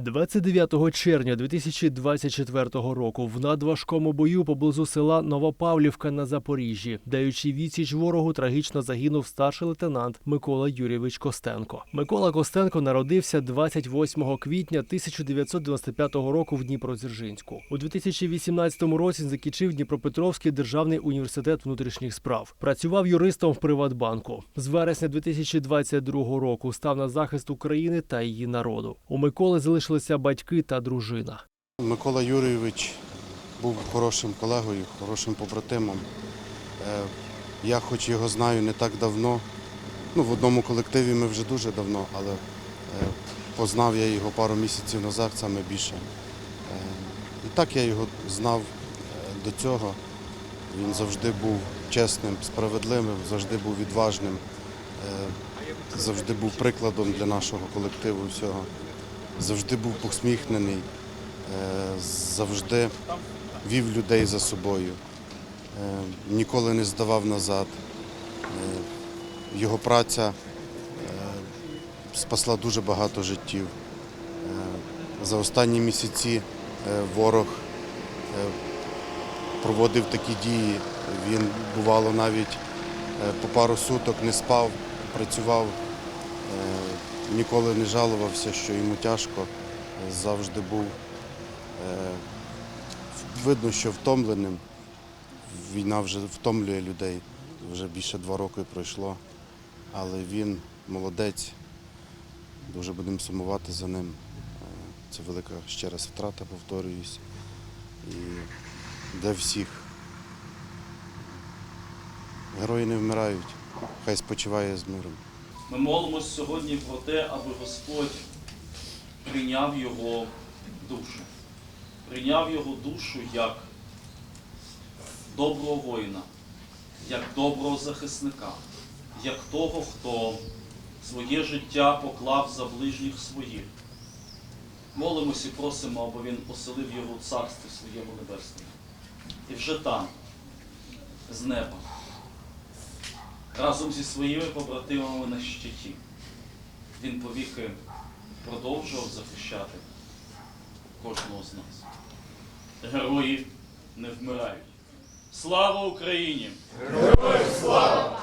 29 червня 2024 року в надважкому бою поблизу села Новопавлівка на Запоріжжі, даючи відсіч ворогу, трагічно загинув старший лейтенант Микола Юрійович Костенко. Микола Костенко народився 28 квітня 1995 року в Дніпродзержинську. У 2018 році закінчив Дніпропетровський державний університет внутрішніх справ. Працював юристом в Приватбанку. З вересня 2022 року став на захист України та її народу. У Миколи залишилися батьки та дружина. Микола Юрійович був хорошим колегою, хорошим побратимом. Е, Я хоч його знаю не так давно. Ну, в одному колективі ми вже дуже давно, але е, познав я його пару місяців назад саме більше. Е, І так я його знав до цього. Він завжди був чесним, справедливим, завжди був відважним, завжди був прикладом для нашого колективу всього. Завжди був посміхнений, е, завжди вів людей за собою, е, ніколи не здавав назад. Е, Його праця спасла дуже багато життів. За останні місяці ворог проводив такі дії. Він бувало навіть по пару суток не спав, працював, ніколи не жалувався, що йому тяжко. Завжди був е, видно, що втомленим. Війна вже втомлює людей. Вже більше два роки пройшло. Але він молодець. Дуже будемо сумувати за ним. Е, Це велика ще раз втрата, повторююсь. І для всіх. Герої не вмирають. Хай спочиває з миром. Ми молимось сьогодні про те, аби Господь прийняв його душу, прийняв його душу як доброго воїна, як доброго захисника, як того, хто своє життя поклав за ближніх своїх. Молимось і просимо, аби він оселив його у царстві своєму небесному. І вже там, з неба, разом зі своїми побратимами на щиті. Він повіки продовжував захищати кожного з нас. Герої не вмирають. Слава Україні! Героям слава!